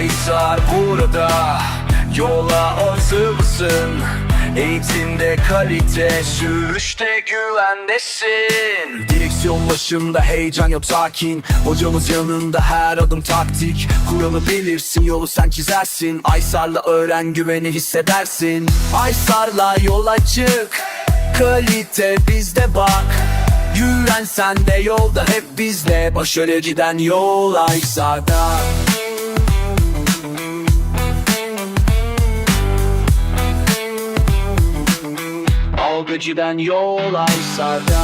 Aysar burada. Yola hazır mısın? Eğitimde kalite, sürüşte güvendesin. Direksiyon başında heyecan yok sakin. Hocamız yanında her adım taktik. Kuralı bilirsin yolu sen çizersin. Aysar'la öğren güveni hissedersin. Aysar'la yola çık Kalite bizde bak. Güven sende yolda hep bizle. Başarı giden yol Aysar'da Algıcıdan yol Aysar'da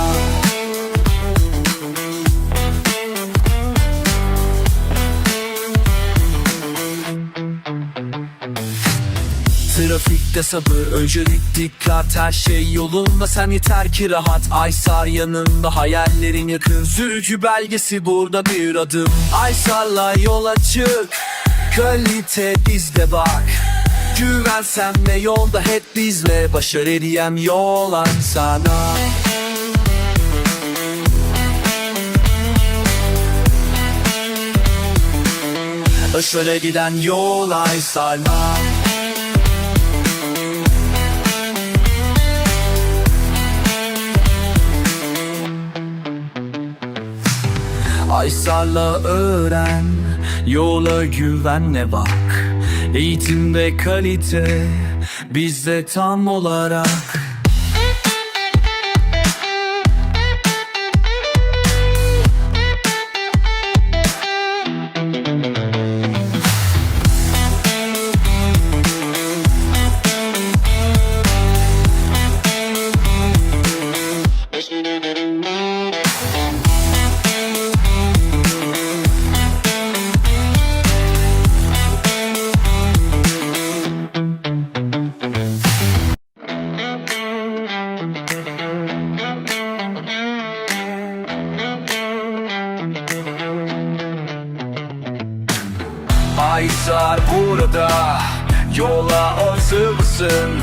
Trafikte sabır, öncelik dikkat Her şey yolunda. Sen yeter ki rahat Aysar yanında. Hayallerin yakın Sürücü belgesi burada bir adım. Aysar'la yola çık Kalite bizde bak Güven sen ve yolda hep bizle Başarı diyem yol sana. Başarı giden yol Aysar'la Aysar'la öğren Yola güvenle bak Eğitimde kalite Bizde tam olarak Aysar burada. Yola hazır mısın?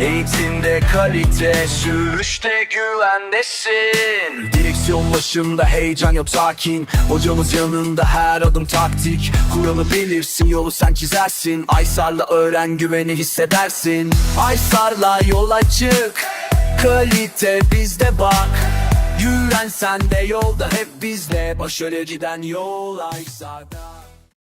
Eğitimde kalite, sürüşte güvendesin. Direksiyon başında heyecan yok sakin. Hocamız yanında her adım taktik. Kuralı bilirsin yolu sen çizersin. Aysar'la öğren güveni hissedersin. Aysar'la yola çık. Kalite bizde bak. Güven sende yolda hep bizle. Başarı giden yol Aysar'da